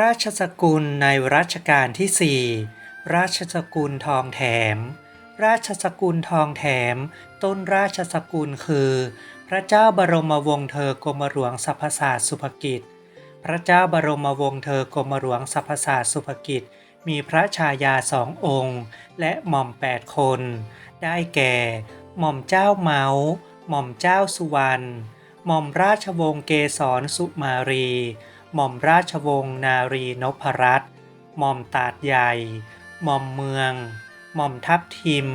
ราชสกุลในรัชกาลที่สี่ราชสกุลทองแถม ราชสกุลทองแถม ต้นราชสกุลคือ พระเจ้าบรมวงศ์เธอกรมหลวงสรรพศาสตร์สุภกิจ พระเจ้าบรมวงศ์เธอกรมหลวงสรรพศาสตร์สุภกิจ มีพระชายาสององค์ และหม่อมแปดคน ได้แก่ หม่อมเจ้าเมาหม่อมเจ้าสุวรรณ หม่อมราชวงศ์เกษรสุมารี หม่อมราชวงศ์นารีนพรัตน์หม่อมตาดใหญ่ หม่อมเมือง หม่อมทัพทิม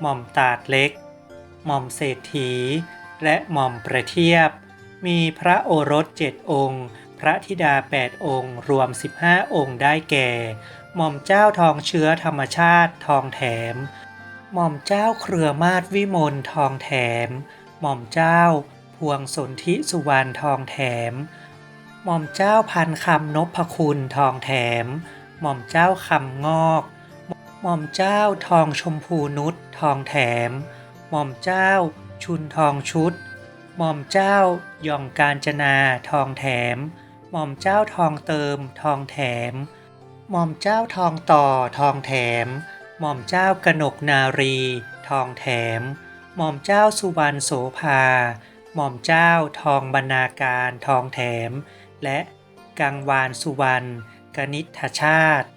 หม่อมตาดเล็ก หม่อมเศรษฐี และหม่อมประเทียบ มีพระโอรสเจ็ดองค์ พระธิดาแปดองค์ รวม 15 องค์ได้แก่ หม่อมเจ้าทองเชื้อธรรมชาติทองแถม หม่อมเจ้าเครือมาศวิมลทองแถม หม่อมเจ้าพวงสนธิสุวรรณทองแถม หม่อมเจ้าพันคำนพคุณทองแถม หม่อมเจ้าคำงอก หม่อมเจ้าทองชมพูนุชทองแถม หม่อมเจ้าชุนทองชุด หม่อมเจ้ายองการจนาทองแถม หม่อมเจ้าทองเติมทองแถม หม่อมเจ้าทองต่อทองแถม หม่อมเจ้ากนกนารี ทองแถม หม่อมเจ้าสุวรรณโสภา หม่อมเจ้าทองบรรณาการทองแถม และกังวานสุวรรณกนิษฐชาติ